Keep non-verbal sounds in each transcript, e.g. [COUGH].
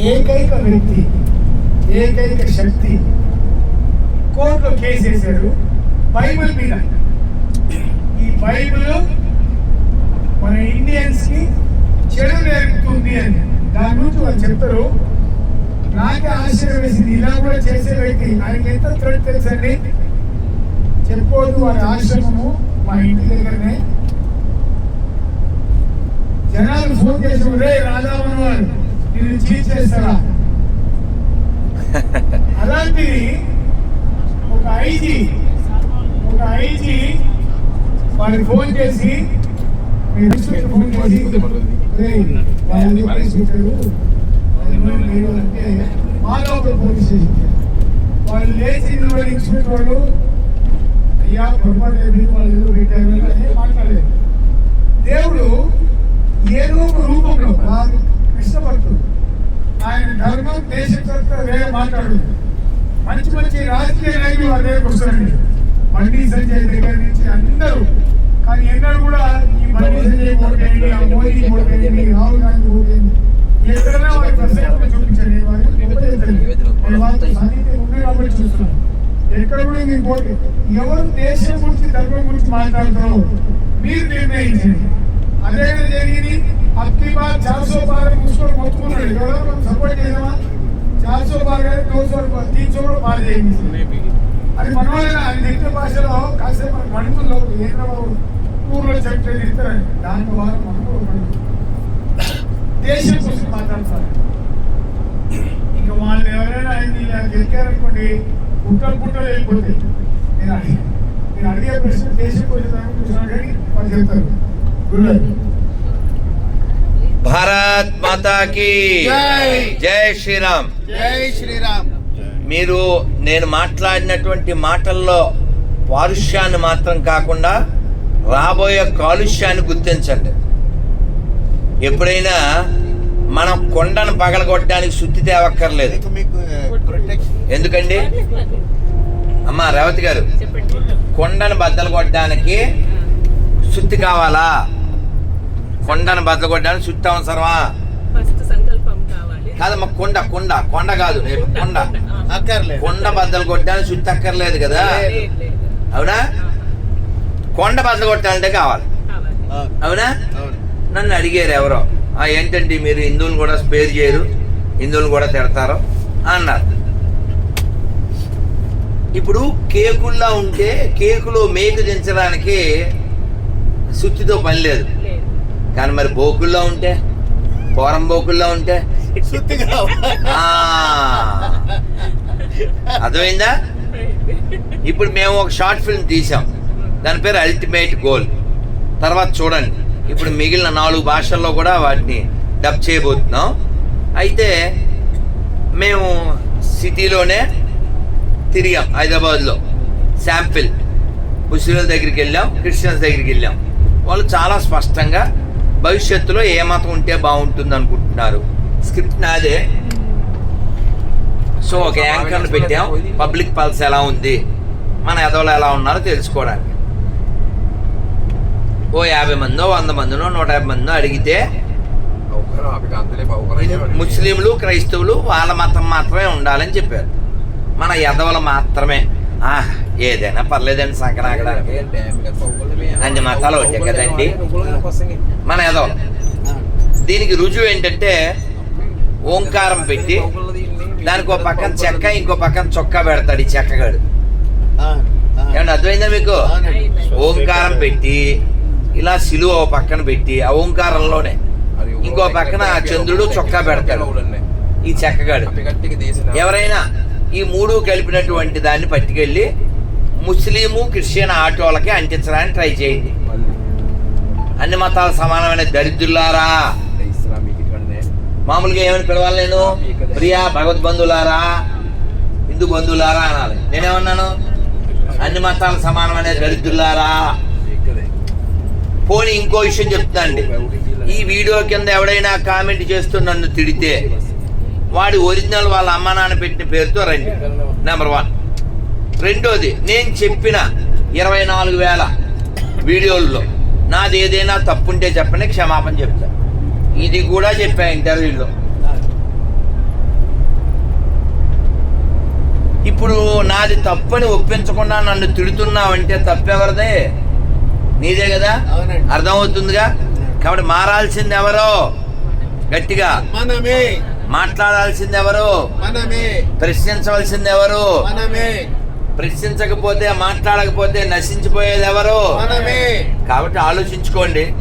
ఏకైక వ్యక్తి ఏకైక శక్తి. కోర్టులో కేసు వేశారు. బైబిల్ మీద. ఈ బైబిల్ మన ఇండియన్స్కి చెడు నేర్పుతుంది అని. దాని గురించి వాళ్ళు చెప్తారు. నాకే ఆశ్చర్యం వేసింది. ఇలా కూడా చేసే వ్యక్తి. ఆయనకి ఎంత థ్రెడ్ తెలుసండి? చెప్పొద్దు వారి ఆశ్రమము మా ఇంటి దగ్గరనే. జనాలు ఫోన్ చేసి రే రాధావన్ వాళ్ళు నేను చీట్ చేస్తారా [LAUGHS] అలాంటిది ఒక ఐజీ ఒక ఐజీ వారికి ఫోన్ చేసి ఫోన్ చేసి "రేయ్, వాళ్ళు పోలీస్ పెట్టారు వాళ్ళు లేరు" అంటే మాలోపల పోలీస్ స్టేషన్ వాళ్ళు లేచి ఇన్స్పెక్టర్ వాళ్ళు అయ్యా పొరపాటు వాళ్ళు ఏదో పెట్టారు అని మాట్లాడలేదు దేవుడు ఏదో ఒక రూపంలో వారు కృష్ణభక్తుడు ఆయన ధర్మం దేశ చరిత్ర మంచి మంచి రాజకీయ నాయకులు అదే కూర్చోండి బండి సంజయ్ దగ్గర నుంచి అందరూ. కానీ ఎన్నడూ కూడా ఈ బండి సంజయ్ ఓటేయండి ఆ మోదీ ఓటేయండి రాహుల్ గాంధీ ఓటేయండి ఎక్కడైనా వారి ప్రసంగంలో చూపించండి వారికి గొప్ప సాన్నిధ్యం ఉంది కాబట్టి చూస్తున్నాను ఎక్కడ కూడా మీకు ఓటు ఎవరు దేశం గురించి ధర్మం గురించి మాట్లాడుతారో మీరు నిర్ణయించండి. అదే జరిగింది. అక్కి బార్ చాలా సో బార్ ముసుకొని మొత్తుకున్నాడు ఎవరో సపోర్ట్ చేసామా కానీ దో సో బార్ తీన్ సో కూడా బార్ చేయండి అది మన వాళ్ళ ఆయన దిట్ట భాషలో కాసేపు మన మణిపుల్లో ఏదో ఊర్లో చెట్టు ఇస్తారండి దాని ద్వారా మనం కూడా మణిపురం. దేశం కోసం మాట్లాడతారు. ఇంకా వాళ్ళు ఎవరైనా ఆయన్ని ఇలా గెలికారనుకోండి పుట్టలు పుట్టలు వెళ్ళిపోతాయి నేను అడిగి నేను అడిగే ప్రశ్న దేశం కోసం చూసినా కానీ వాళ్ళు చెప్తారు. గురుగారు. భారత్ మాతాకి జై. జై శ్రీరామ్. జై శ్రీరామ్. మీరు నేను మాట్లాడినటువంటి మాటల్లో పారుష్యాన్ని మాత్రం కాకుండా రాబోయే కాలుష్యాన్ని గుర్తించండి. ఎప్పుడైనా మనం కొండను పగలగొట్టడానికి శుద్ధి తేవక్కర్లేదు. ఎందుకండి? అమ్మా రేవతి గారు కొండను బద్దలు కొట్టడానికి శుద్ధి కావాలా? కొండను బద్దలు కొట్టడానికి శుద్ధి అవసరమా? కాదమ్మా కొండ కొండ కొండ కాదు రేపు కొండ. అక్కర్లేదు. కొండ బద్దలు కొట్టడానికి శుద్ధి అక్కర్లేదు కదా. అవునా? కొండ బద్దలు కొట్టాలంటే కావాలి. అవును. నన్ను అడిగారు ఎవరో. ఆ ఏంటంటే మీరు హిందువులు కూడా స్పేర్ చేయరు? హిందువులు కూడా తిడతారు? అన్నారు. ఇప్పుడు కేకుల్లా ఉంటే కేకులో మేకు దించడానికి సుత్తితో పని లేదు. కానీ మరి బోకుల్లో ఉంటే పోరం బోకుల్లో ఉంటే శుద్ధి [LAUGHS] అర్థమైందా? ఇప్పుడు మేము ఒక షార్ట్ ఫిల్మ్ తీసాం. దాని పేరు అల్టిమేట్ గోల్ తర్వాత చూడండి. ఇప్పుడు మిగిలిన నాలుగు భాషల్లో కూడా వాటిని డబ్ చేయబోతున్నాం. అయితే మేము సిటీలోనే తిరిగాం హైదరాబాద్లో. శాంపిల్. ముస్లింల దగ్గరికి వెళ్ళాం క్రిస్టియన్స్ దగ్గరికి వెళ్ళాం. వాళ్ళు చాలా స్పష్టంగా భవిష్యత్తులో ఏ మతం ఉంటే బాగుంటుంది అనుకుంటున్నారు స్క్రిప్ట్ నాదే. సో ఒక యాంకర్ని పెట్టాం. పబ్లిక్ పల్స్ ఎలా ఉంది? మన ఎదవలు ఎలా ఉన్నారో తెలుసుకోవడానికి. ఓ యాభై మందో వంద మందినో నూట యాభై మందినో అడిగితే ముస్లింలు క్రైస్తవులు వాళ్ళ మతం మాత్రమే ఉండాలని చెప్పారు. మన ఎదవలు మాత్రమే. ఏదైనా పర్లేదండి సంక్రాంతి అన్ని మతాలు ఒకటే కదండి. మన ఎదవలు. దీనికి రుజువు ఏంటంటే ఓంకారం పెట్టి దానికి ఒక పక్కన చెక్క ఇంకో పక్కన చొక్కా పెడతాడు ఈ చెక్కగాడు. ఏమన్నా అర్థమైందా మీకు. ఓంకారం పెట్టి ఇలా సిలువ ఓ పక్కన పెట్టి ఆ ఓంకారంలోనే ఇంకో పక్కన చంద్రుడు చొక్కా పెడతాడు ఈ చెక్కగాడు. ఎవరైనా ఈ మూడు కలిపినటువంటి దాన్ని పట్టుకెళ్ళి ముస్లిము క్రిస్టియన్ ఆటోలకి అంటించడానికి ట్రై చేయండి. అన్ని మతాలు సమానమైన దరిద్రులారా? మామూలుగా ఏమని పిలవాలి నేను? ప్రియా భగవద్ బంధువులారా హిందూ బంధువులారా అనాలి. నేనేమన్నాను? అన్ని మతాలు సమానమైన దరిద్రులారా? పోనీ ఇంకో విషయం చెప్తానండి. ఈ వీడియో కింద ఎవడైనా కామెంట్ చేస్తూ నన్ను తిడితే వాడి ఒరిజినల్ వాళ్ళ అమ్మ నాన్న పెట్టిన పేరుతో రండి. నెంబర్ వన్ రెండోది నేను చెప్పిన ఇరవై నాలుగు వేల వీడియోల్లో నాది ఏదైనా తప్పుంటే చెప్పని క్షమాపణ చెప్తాను. ఇది కూడా చెప్పా ఇంటర్వ్యూలో. ఇప్పుడు నాది తప్పని ఒప్పించకుండా నన్ను తిడుతున్నావంటే తప్పెవరిదే? నీదే కదా? అర్థమవుతుందిగా? కాబట్టి మారాల్సింది ఎవరో? గట్టిగా. మనమే. మాట్లాడాల్సింది ఎవరు? మనమే. ప్రశ్నించవలసింది ఎవరు? మనమే. ప్రశ్నించకపోతే మాట్లాడకపోతే నశించిపోయేది ఎవరు? మనమే. కాబట్టి ఆలోచించుకోండి.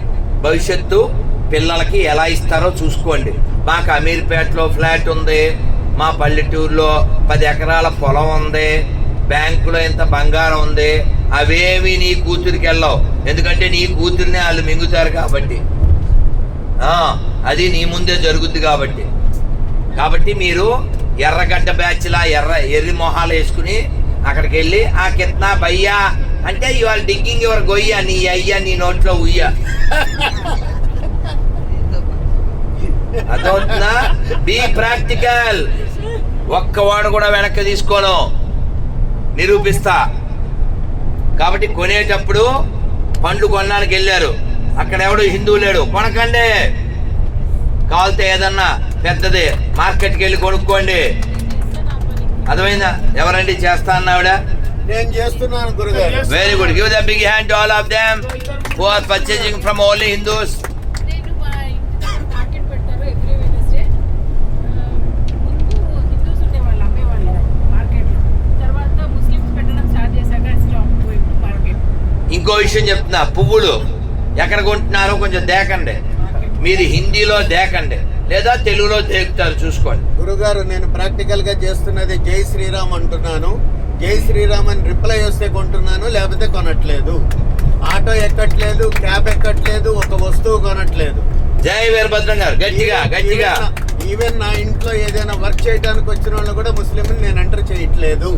భవిష్యత్తు పిల్లలకి ఎలా ఇస్తారో చూసుకోండి. మాకు అమీర్పేటలో ఫ్లాట్ ఉంది. మా పల్లెటూరులో పది ఎకరాల పొలం ఉంది. బ్యాంకులో ఇంత బంగారం ఉంది. అవేవి నీ కూతురికి వెళ్ళవు. ఎందుకంటే నీ కూతురిని వాళ్ళు మింగుతారు కాబట్టి. అది నీ ముందే జరుగుద్ది కాబట్టి. కాబట్టి మీరు ఎర్రగడ్డ బ్యాచ్లా ఎర్ర ఎర్రి మొహాలు వేసుకుని అక్కడికి వెళ్ళి ఆ కిత్నా భయ్యా అంటే ఇవాళ డిగ్గింగ్ ఎవరు గొయ్య నీ అయ్యా నీ నోట్లో ఉయ్య. [LAUGHS] అదవుతుందా బీ ప్రాక్టికల్ ఒక్కవాడు కూడా వెనక్కి తీసుకోను. నిరూపిస్తా. కాబట్టి కొనేటప్పుడు పండ్లు కొనడానికి వెళ్ళారు. అక్కడ ఎవడు హిందువు లేడు. కొనకండి. కావాలితే ఏదన్నా పెద్దది మార్కెట్కి వెళ్ళి కొనుక్కోండి. అర్థమైందా? ఎవరండి చేస్తా అన్నావిడ? నేను చేస్తున్నాను very good give the big hand all of them are purchasing from only Hindus నేను మా ఇంటి దగ్గర మార్కెట్ పెడతారు ఎవ్రీ వెనస్డే ముందు హిందూస్ ఉండేవాళ్ళు అమ్మేవాళ్ళు మార్కెట్లో తర్వాత ముస్లిమ్స్ పెట్టడం స్టార్ట్ చేశాక స్టాప్ పోయింది మార్కెట్ ఇంకో విషయం చెప్తున్నా. పువ్వులు ఎక్కడ కొంటున్నారో కొంచెం దేకండి. మీరు హిందీలో దేకండి. లేదా తెలుగులో దేకుతారు చూసుకోండి. గురుగారు నేను ప్రాక్టికల్గా చేస్తున్నది జై శ్రీరామ్ అంటున్నాను. జై శ్రీరామ్ అని రిప్లై వస్తే కొంటున్నాను లేకపోతే కొనట్లేదు. ఆటో ఎక్కట్లేదు క్యాబ్ ఎక్కట్లేదు ఒక వస్తువు కొనట్లేదు. జై వీరభద్రం గారు గట్టిగా గట్టిగా. ఈవెన్ నా ఇంట్లో ఏదైనా వర్క్ చేయడానికి వచ్చిన వాళ్ళు కూడా ముస్లిం నేను ఎంటర్ చేయట్లేదు.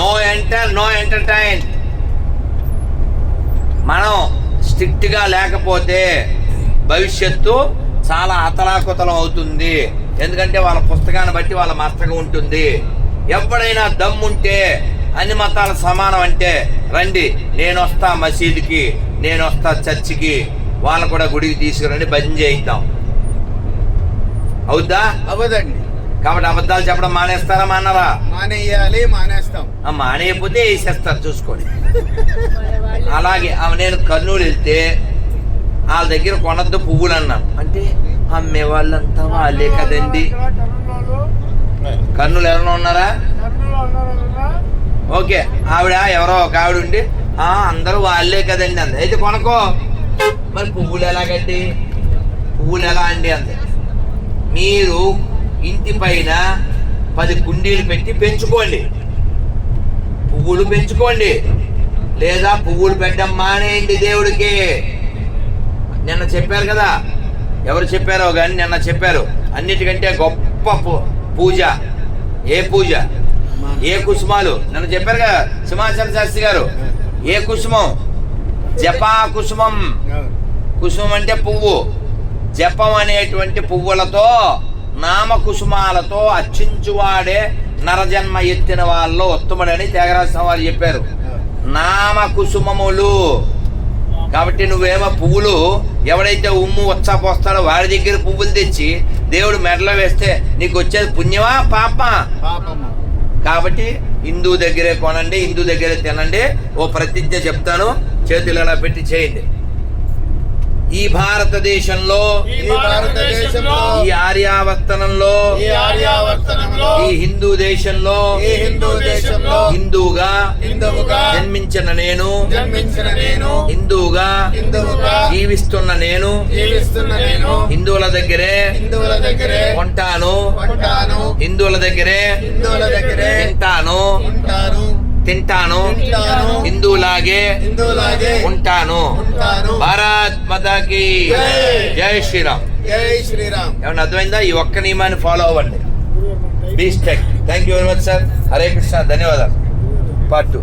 నో ఎంటర్ నో ఎంటర్టైన్ మనం స్ట్రిక్ట్గా లేకపోతే భవిష్యత్తు చాలా అతలాకుతలం అవుతుంది. ఎందుకంటే వాళ్ళ పుస్తకాన్ని బట్టి వాళ్ళ మస్తకం ఉంటుంది. ఎప్పుడైనా దమ్ముంటే అన్ని మతాలు సమానం అంటే రండి నేను వస్తా మసీదుకి నేను వస్తా చర్చికి వాళ్ళని కూడా గుడికి తీసుకురండి భజన చేయిద్దాం. అవుద్దా? అవ్వదండి. కాబట్టి అబద్ధాలు చెప్పడం మానేస్తారా మానరా? మానేయాలి మానేస్తాం. ఆ మానేయకపోతే వేసేస్తారు చూసుకోండి. అలాగే ఆ నేను కర్నూలు వెళ్తే వాళ్ళ దగ్గర కొనద్దు పువ్వులు అన్నాను అంటే అమ్మే వాళ్ళంతా వాళ్ళే కదండి. కర్నూలు ఎవరైనా ఉన్నారా? ఓకే ఆవిడ ఎవరో ఒక ఆవిడ ఉండి ఆ అందరూ వాళ్ళే కదండి అంది. అయితే కొనుక్కో. మరి పువ్వులు ఎలాగండి? పువ్వులు ఎలా అండి అంది. మీరు ఇంటి పైన పది కుండీలు పెట్టి పెంచుకోండి. పువ్వులు పెంచుకోండి. లేదా పువ్వులు పెట్టడం మానేయండి దేవుడికి. నిన్న చెప్పారు కదా. ఎవరు చెప్పారో కానీ నిన్న చెప్పారు. అన్నిటికంటే గొప్ప పూజ. ఏ పూజ? ఏ కుసుమాలు? నన్ను చెప్పారు కదా సింహాచల శాస్త్రి గారు. ఏ కుసుమం? జపా కుసుమం కుసుమం అంటే పువ్వు. జపం అనేటువంటి పువ్వులతో నామ కుసుమాలతో అర్చించువాడే నరజన్మ ఎత్తిన వాళ్ళు ఉత్తముడని త్యాగరాజ వారు చెప్పారు. నామ కుసుమములు కాబట్టి నువ్వేమో పువ్వులు ఎవడైతే ఉమ్ము వచ్చా పోస్తాడో వాడి దగ్గర పువ్వులు తెచ్చి దేవుడు మెడలో వేస్తే నీకు వచ్చేది పుణ్యమా పాపమా? పాపము. కాబట్టి హిందూ దగ్గరే కొనండి హిందూ దగ్గరే తినండి. ఓ ప్రతిజ్ఞ చెప్తాను. చేతులు ఇలా పెట్టి చేయండి. ఈ భారతదేశంలో ఈ భారతదేశంలో ఈ ఆర్యావర్తనంలో ఈ హిందూ దేశంలో ఈ హిందూ దేశంలో హిందూగా జన్మించిన నేను హిందూగా జీవిస్తున్న నేను హిందువుల దగ్గరే ఉంటాను హిందువుల దగ్గరే తింటాను ఉంటాను తింటాను. హిందువులాగే హిందువులాగే ఉంటాను. భారత్ మాతాకి జై. జై శ్రీరామ్. జై శ్రీరామ్. ఏమన్నా అర్థమైందా? ఈ ఒక్క నియమాన్ని ఫాలో అవ్వండి. Be strict thank you very much sir Hare Krishna ధన్యవాదాలు. Part two